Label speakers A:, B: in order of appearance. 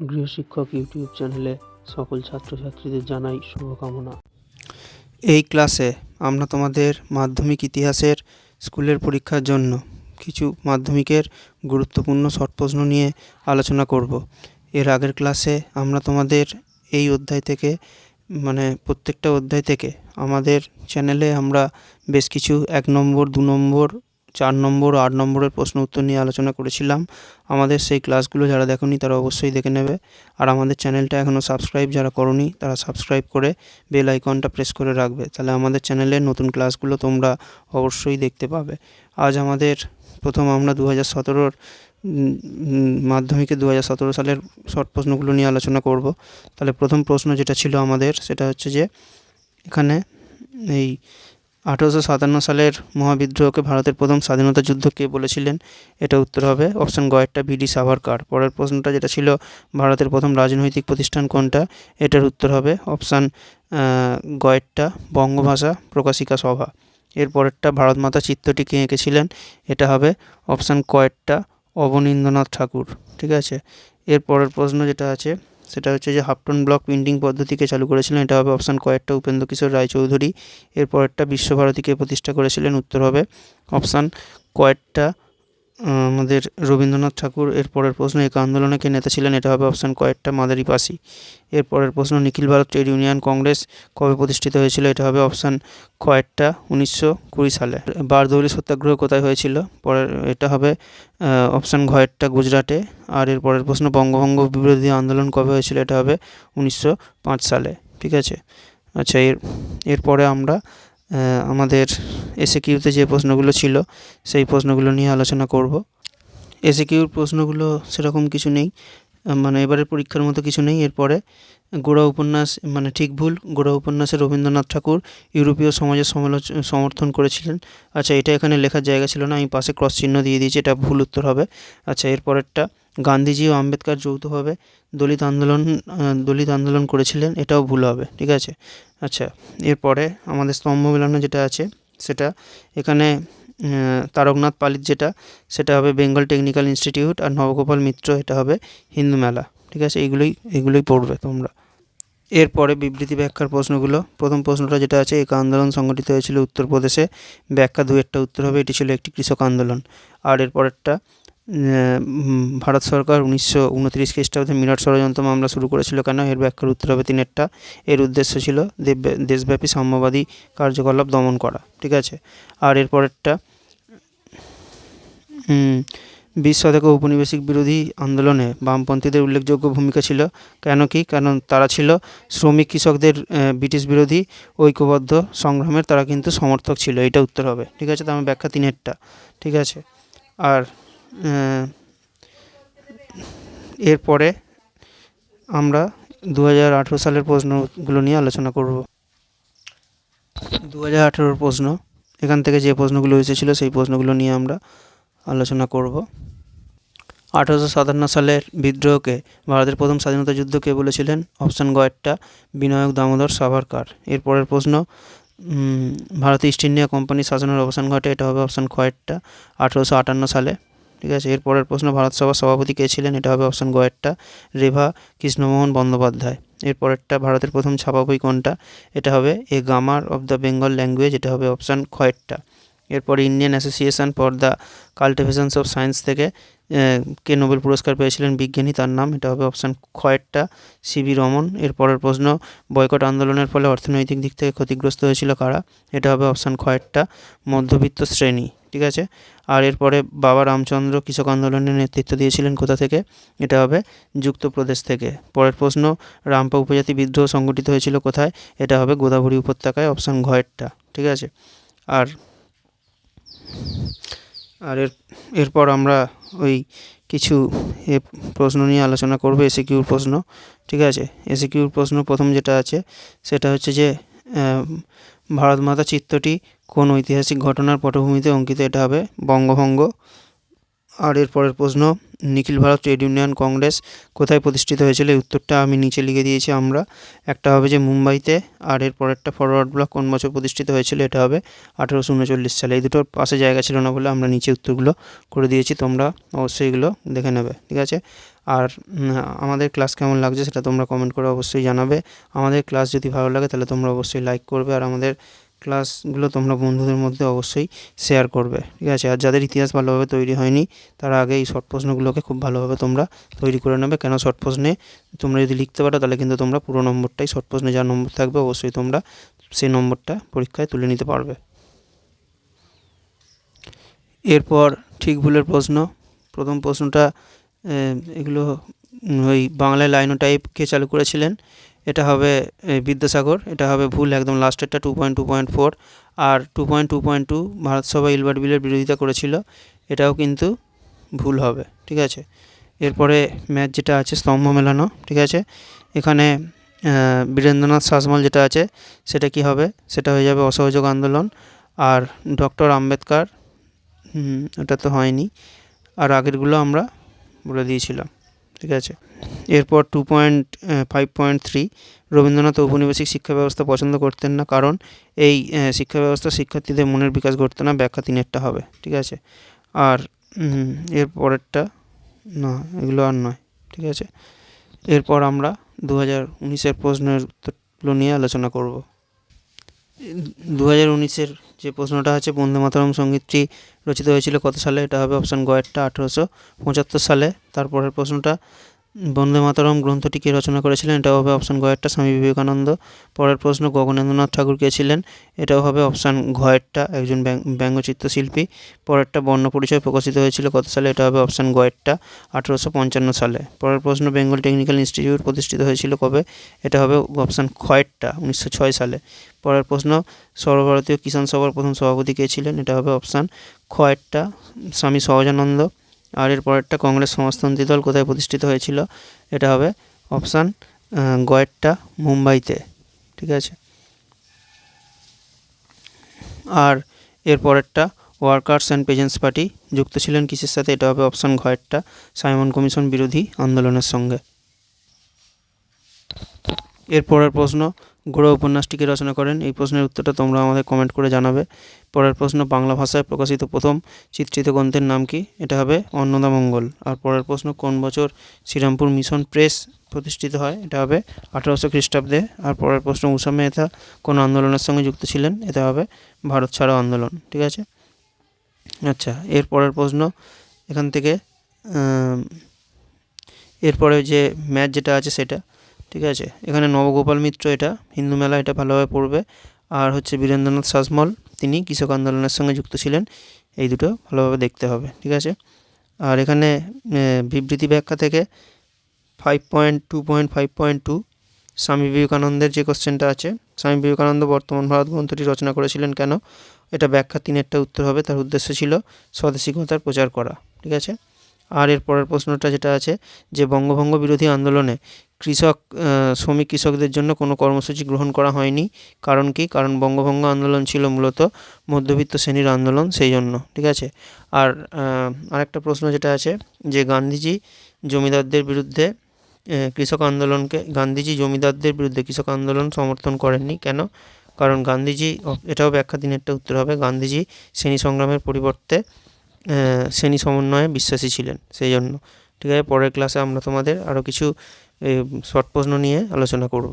A: গৃহশিক্ষক YouTube চ্যানেলে সকল ছাত্রছাত্রীদের জানাই শুভকামনা।
B: এই ক্লাসে আমরা তোমাদের মাধ্যমিক ইতিহাসের স্কুলের পরীক্ষার জন্য কিছু মাধ্যমিকের গুরুত্বপূর্ণ শর্ট প্রশ্ন নিয়ে আলোচনা করব। এর আগের ক্লাসে আমরা তোমাদের এই অধ্যায় থেকে মানে প্রত্যেকটা অধ্যায় থেকে আমাদের চ্যানেলে আমরা বেশ কিছু এক নম্বর, দু নম্বর চার নম্বর আট নম্বরের প্রশ্ন উত্তর নিয়ে আলোচনা করেছিলাম। আমাদের সেই ক্লাসগুলো যারা দেখোনি তারা অবশ্যই দেখে নেবে। আর আমাদের চ্যানেলটা এখনও সাবস্ক্রাইব যারা করনি তারা সাবস্ক্রাইব করে বেল আইকনটা প্রেস করে রাখবে। তাহলে আমাদের চ্যানেলের নতুন ক্লাসগুলো তোমরা অবশ্যই দেখতে পাবে। আজ আমাদের প্রথম আমরা দু হাজার সতেরোর মাধ্যমিকে দু হাজার সতেরো সালের শর্ট প্রশ্নগুলো নিয়ে আলোচনা করব। তাহলে প্রথম প্রশ্ন যেটা ছিল আমাদের সেটা হচ্ছে যে এখানে এই আঠেরোশো সাতান্ন সালের মহাবিদ্রোহকে ভারতের প্রথম স্বাধীনতা যুদ্ধ কে বলেছিলেন? এটা উত্তর হবে অপশান গয়েরটা বিডি সাভারকার পরের প্রশ্নটা যেটা ছিল, ভারতের প্রথম রাজনৈতিক প্রতিষ্ঠান কোনটা? এটার উত্তর হবে অপশান গয়েরটা বঙ্গভাষা প্রকাশিকা সভা। এর পরেরটা ভারত মাতা চিত্রটি কে এঁকেছিলেন? এটা হবে অপশান কয়েরটা অবনীন্দ্রনাথ ঠাকুর। ঠিক আছে? এর পরের প্রশ্ন যেটা আছে সেটা হচ্ছে যে হাফটন ব্লক প্রিন্টিং পদ্ধতিকে চালু করেছিলেন। এটা হবে অপশান কয়েকটা। উপেন্দ্র কিশোর রায়চৌধুরী এর পরেরটা বিশ্বভারতীকে প্রতিষ্ঠা করেছিলেন, উত্তর হবে অপশান কয়েকটা। আমাদের রবীন্দ্রনাথ ঠাকুর, এর পরের প্রশ্ন, এক আন্দোলনে কে নেতা ছিলেন? এটা হবে অপশান কয়েকটা মাদারি পাসি এর পরের প্রশ্ন, নিখিল ভারত ট্রেড ইউনিয়ন কংগ্রেস কবে প্রতিষ্ঠিত হয়েছিল? এটা হবে অপশান কয়েকটা, উনিশশো কুড়ি সালে। বারদৌলি সত্যাগ্রহ কোথায় হয়েছিল? পরের, এটা হবে অপশান ঘয়েরটা গুজরাটে। আর এর পরের প্রশ্ন, বঙ্গভঙ্গ বিরোধী আন্দোলন কবে হয়েছিল? এটা হবে উনিশশো পাঁচ সালে। ঠিক আছে? আচ্ছা এর, এরপরে আমরা আমাদের এসে কিউতে যে প্রশ্নগুলো ছিল, সেই প্রশ্নগুলো নিয়ে আলোচনা করব। এসে কিউর প্রশ্নগুলো সেরকম কিছু নেই। মানে এবারের পরীক্ষার মতো কিছু নেই। এরপরে গোড়া উপন্যাস মানে ঠিক ভুল, গোড়া উপন্যাসে রবীন্দ্রনাথ ঠাকুর ইউরোপীয় সমাজের সমালোচনা সমর্থন করেছিলেন। আচ্ছা এটা এখানে লেখার জায়গা ছিল না, আমি পাশে ক্রস চিহ্ন দিয়ে দিয়েছি, এটা ভুল উত্তর হবে। আচ্ছা এরপরেরটা গান্ধীজি ও আম্বেদকর যৌথভাবে দলিত আন্দোলন দলিত আন্দোলন করেছিলেন, এটাও ভুল হবে, ঠিক আছে? আচ্ছা এরপরে আমাদের স্তম্ভ মেলানো যেটা আছে, সেটা এখানে তারকনাথ পালিত যেটা, সেটা হবে বেঙ্গল টেকনিক্যাল ইনস্টিটিউট আর নবগোপাল মিত্র, এটা হবে হিন্দু মেলা, ঠিক আছে? এইগুলোই এগুলোই পড়বে তোমরা। এরপরে বিবৃতি ব্যাখ্যার প্রশ্নগুলো, প্রথম প্রশ্নটা যেটা আছে, এক আন্দোলন সংগঠিত হয়েছিল উত্তরপ্রদেশে, ব্যাখ্যা দু একটা উত্তর হবে, এটি ছিল একটি কৃষক আন্দোলন। আর এরপরেরটা ভারত সরকার উনিশশো উনত্রিশ খ্রিস্টাব্দে মিরাট ষড়যন্ত্র মামলা শুরু করেছিল কেন? এর ব্যাখ্যার উত্তর হবে তিনেরটা এর উদ্দেশ্য ছিল দেশব্যাপী সাম্যবাদী কার্যকলাপ দমন করা, ঠিক আছে? আর এরপরেরটা বিশ শতকে ঔপনিবেশিক বিরোধী আন্দোলনে বামপন্থীদের উল্লেখযোগ্য ভূমিকা ছিল। কেন কি? কারণ তারা ছিল শ্রমিক কৃষকদের ব্রিটিশ বিরোধী ঐক্যবদ্ধ সংগ্রামের তারা কিন্তু সমর্থক ছিল। এটা উত্তর হবে, ঠিক আছে? তো আমি ব্যাখ্যা তিনেরটা ঠিক আছে? আর এরপরে আমরা দু হাজার আঠেরো সালের প্রশ্নগুলো নিয়ে আলোচনা করব। দু হাজার প্রশ্ন, এখান থেকে যে প্রশ্নগুলো এসেছিল সেই প্রশ্নগুলো নিয়ে আমরা আলোচনা করব। আঠেরোশো সাতান্ন সালের বিদ্রোহকে ভারতের প্রথম স্বাধীনতা যুদ্ধ কে বলেছিলেন? অপশান গয়েরটা বিনায়ক দামোদর সাভারকার। এরপরের প্রশ্ন ভারতীয় ইস্ট ইন্ডিয়া কোম্পানির শাসনের অবসান ঘটে, এটা হবে অপশান কয়েরটা আঠেরোশো আটান্ন সালে। ঠিক আছে? এরপরের প্রশ্ন, ভারত সভার সভাপতি কে ছিলেন? এটা হবে অপশান গয়েরটা রেভা কৃষ্ণমোহন বন্দ্যোপাধ্যায়। এরপরেরটা ভারতের প্রথম ছাপা বই কোনটা? এটা হবে a grammar of the Bengal language. এটা হবে অপশান খয়েরটা এরপরে Indian association for the cultivations of science থেকে কে নোবেল পুরস্কার পেয়েছিলেন বিজ্ঞানী, তার নাম। এটা হবে অপশান খয়েরটা সিবি রমন। এরপরের প্রশ্ন, বয়কট আন্দোলনের ফলে অর্থনৈতিক দিক থেকে ক্ষতিগ্রস্ত হয়েছিল কারা? এটা হবে অপশান খয়েরটা মধ্যবিত্ত শ্রেণি। ঠিক আছে? আর এরপরে বাবা রামচন্দ্র কৃষক আন্দোলনের নেতৃত্ব দিয়েছিলেন কোথা থেকে? এটা হবে যুক্তপ্রদেশ থেকে। পরের প্রশ্ন, রামপা উপজাতি বিদ্রোহ সংগঠিত হয়েছিল কোথায়? এটা হবে গোদাবরী উপত্যকায়, অপশান ঘয়েরটা ঠিক আছে? আর আর এর, এরপর আমরা ওই কিছু এ প্রশ্ন নিয়ে আলোচনা করব এসে কিউর প্রশ্ন, ঠিক আছে? এসে কিউর প্রশ্ন প্রথম যেটা আছে, সেটা হচ্ছে যে ভারত মাতা চিত্রটি কোন ঐতিহাসিক ঘটনার পটভূমিতে অঙ্কিত এটা হবে বঙ্গভঙ্গ। আর এর পরের প্রশ্ন, Nikhil Bharat Trade Union Congress কোথায় প্রতিষ্ঠিত হয়েছিল? এই উত্তরটা আমি নিচে লিখে দিয়েছি আমরা। একটা হবে যে মুম্বাইতে, আর এর পরেরটা ফরওয়ার্ড ব্লক কোন বছর প্রতিষ্ঠিত হয়েছিল? এটা হবে আঠেরোশো উনচল্লিশ সালে। এই দুটোর পাশে জায়গা ছিল না বলে আমরা নিচে উত্তরগুলো করে দিয়েছি, তোমরা অবশ্যই এগুলো দেখে নেবে, ঠিক আছে? আর আমাদের ক্লাস কেমন লাগছে সেটা তোমরা কমেন্ট করে অবশ্যই জানাবে। আমাদের ক্লাস যদি ভালো লাগে তাহলে তোমরা অবশ্যই লাইক করবে, আর আমাদের ক্লাসগুলো তোমরা বন্ধুদের মধ্যে অবশ্যই শেয়ার করবে, ঠিক আছে? আর যাদের ইতিহাস ভালোভাবে তৈরি হয়নি, তারা আগে এই শর্ট প্রশ্নগুলোকে খুব ভালোভাবে তোমরা তৈরি করে নেবে। কেন শর্ট প্রশ্নে তোমরা যদি লিখতে পারো, তাহলে কিন্তু তোমরা পুরো নম্বরটাই শর্ট প্রশ্নে যা নম্বর থাকবে, অবশ্যই তোমরা সেই নম্বরটা পরীক্ষায় তুলে নিতে পারবে। এরপর ঠিক ভুলের প্রশ্ন। প্রথম প্রশ্নটা এগুলো ওই বাংলায় লাইনো টাইপ কে চালু করেছিলেন? এটা হবে বিদ্যাসাগর, এটা হবে ভুল একদম লাস্টেরটা two point two point four আর two point two point two Bharat Sabha Ilbert বিলের বিরোধিতা করেছিল, এটাও কিন্তু ভুল হবে, ঠিক আছে? এরপরে ম্যাচ যেটা আছে, স্তম্ভ মেলানো, ঠিক আছে? এখানে বীরেন্দ্রনাথ শাসমল যেটা আছে, সেটা কি হবে? সেটা হয়ে যাবে অসহযোগ আন্দোলন আর ডক্টর আম্বেদকর ওটা তো হয়নি, আর আগেরগুলো আমরা বলে দিয়েছিলাম। ঠিক আছে। এরপর two point five point three Rabindranath ঔপনিবেশিক শিক্ষা ব্যবস্থা পছন্দ করতেন না কারণ এই শিক্ষা ব্যবস্থা শিক্ষার্থীদের মনের বিকাশ ঘটতে না, ব্যাখ্যা তিনেরটা হবে, ঠিক আছে। আর এর পরেরটা, না, এগুলো আর নয়, ঠিক আছে। এরপর আমরা দু হাজার উনিশের প্রশ্নের উত্তরগুলো নিয়ে আলোচনা করব। দু হাজার উনিশের যে প্রশ্নটা আছে, বন্দে মাতরম সঙ্গীতটি রচিত হয়েছিল কত সালে? এটা হবে অপশান গয়েরটা আঠেরোশো পঁচাত্তর সালে। তারপরের প্রশ্নটা বন্দে মাতরম গ্রন্থটি কে রচনা করেছিলেন? এটাও হবে অপশান গয়েরটা স্বামী বিবেকানন্দ। পরের প্রশ্ন গগনেন্দ্রনাথ ঠাকুর কে ছিলেন? এটাও হবে অপশান ঘয়েরটা একজন ব্যং- ব্যঙ্গচিত্রশিল্পী। পরেরটা বর্ণ পরিচয় প্রকাশিত হয়েছিল কত সালে? এটা হবে অপশান গয়েরটা আঠেরোশো পঞ্চান্ন সালে। পরের প্রশ্ন, বেঙ্গল টেকনিক্যাল ইনস্টিটিউট প্রতিষ্ঠিত হয়েছিল কবে? এটা হবে অপশান খয়েরটা উনিশশো ছয় সালে। পরের প্রশ্ন, সর্বভারতীয় কিষাণ সভার প্রথম সভাপতি কে ছিলেন? এটা হবে অপশান খয়েরটা স্বামী সহজানন্দ। আর এর পরেরটা কংগ্রেস সমাজতন্ত্রী দল কোথায় প্রতিষ্ঠিত হয়েছিল, এটা হবে অপশান গয়েরটা মুম্বাইতে, ঠিক আছে? আর এর পরেরটা, ওয়ার্কার্স অ্যান্ড পেজেন্টস পার্টি, যুক্ত ছিলেন কিসের সাথে? এটা হবে অপশান ঘয়েরটা সাইমন কমিশন বিরোধী আন্দোলনের সঙ্গে। এরপরের প্রশ্ন গোড়া উপন্যাসটিকে রচনা করেন। এই প্রশ্নের উত্তরটা তোমরা আমাদের কমেন্ট করে জানাবে। পরের প্রশ্ন বাংলা ভাষায় প্রকাশিত প্রথম চিত্রিত গ্রন্থের নাম কি? এটা হবে অন্নদামঙ্গল আর পরের প্রশ্ন, কোন বছর শ্রীরামপুর মিশন প্রেস প্রতিষ্ঠিত হয়? এটা হবে আঠারোশো খ্রিস্টাব্দে। আর পরের প্রশ্ন উষা মেহতা কোন আন্দোলনের সঙ্গে যুক্ত ছিলেন? এটা হবে ভারত ছাড়ো আন্দোলন। ঠিক আছে? আচ্ছা এর পরের প্রশ্ন, এখান থেকে এরপরে যে ম্যাচ যেটা আছে সেটা। ঠিক আছে? এখানে নবগোপাল মিত্র এটা, হিন্দু মেলা এটা ভালোভাবে পড়বে। আর হচ্ছে বীরেন্দ্রনাথ শাসমল তিনি কৃষক আন্দোলনের সঙ্গে যুক্ত ছিলেন। এই দুটো ভালোভাবে দেখতে হবে, ঠিক আছে? আর এখানে বিবৃতি ব্যাখ্যা থেকে five point two point five point two Swami বিবেকানন্দের যে কোশ্চেনটা আছে, স্বামী বিবেকানন্দ বর্তমান ভারত গ্রন্থটি রচনা করেছিলেন কেন? এটা ব্যাখ্যা তিনেরটা উত্তর হবে, তার উদ্দেশ্য ছিল স্বদেশিকতার প্রচার করা, ঠিক আছে? আর এর পরের প্রশ্নটা যেটা আছে, যে বঙ্গভঙ্গ বিরোধী আন্দোলনে কৃষক শ্রমিক কৃষকদের জন্য কোনো কর্মসূচি গ্রহণ করা হয়নি। কারণ কি? কারণ বঙ্গভঙ্গ আন্দোলন ছিল মূলত মধ্যবিত্ত শ্রেণির আন্দোলন সেই জন্য, ঠিক আছে? আর আরেকটা প্রশ্ন যেটা আছে যে গান্ধীজি জমিদারদের বিরুদ্ধে কৃষক আন্দোলনকে, গান্ধীজি জমিদারদের বিরুদ্ধে কৃষক আন্দোলন সমর্থন করেননি কেন? কারণ গান্ধীজি এটাও ব্যাখ্যা দিনেরটা উত্তর হবে, গান্ধীজি শ্রেণি সংগ্রামের পরিবর্তে শ্রেণি সমন্বয়ে বিশ্বাসী ছিলেন সেই জন্য, ঠিক আছে? পরের ক্লাসে আমরা তোমাদের আরও কিছু শর্ট প্রশ্ন নিয়ে আলোচনা করব।